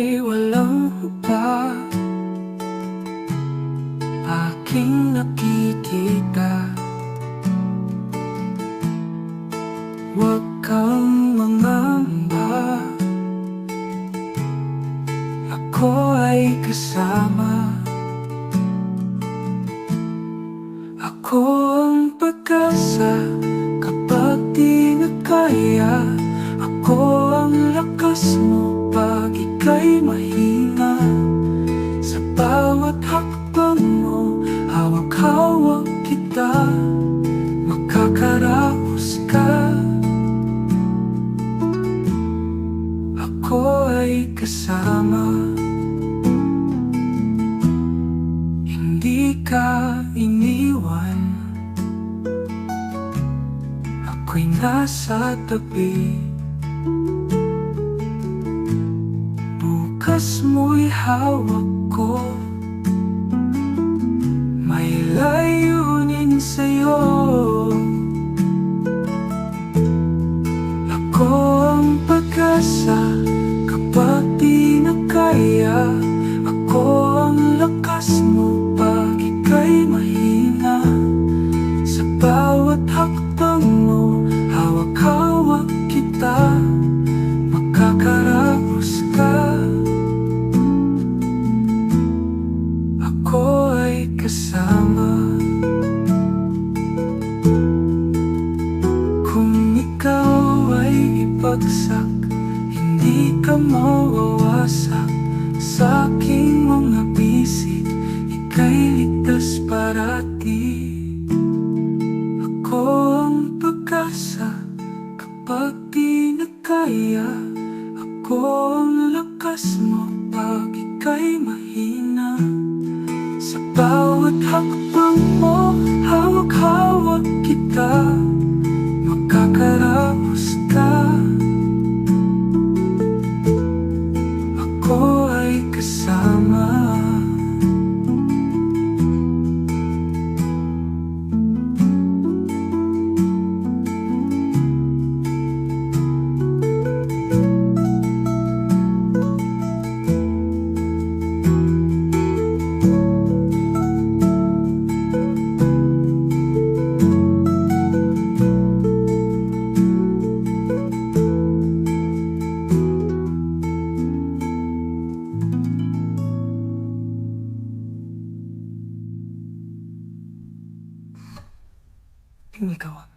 ay walang pa Aking nakikita. Huwag kang mangamba. Ako ay kasama. Ako ang pagasa. Kapag di na kaya Ako ang lakas mo ika'y mahina Sa bawat hakbang mo. Hawak-hawak kita. Makakaraos ka. Ako ay kasama. Hindi ka iniwan. Ako'y nasa tabi Bukas mo'y hawak ko. May layunin sa'yo. Ako ang pag-asa Kapag di na kaya ay ibagsak Hindi ka mawawasak Sa aking mga bisig Ika'y ligtas parati. Ako ang pag-asa Kapag di na kaya. Ako ang lakas mo Pag ika'y mahina. Sa bawat hakbang mo Hawak-hawak Here you go.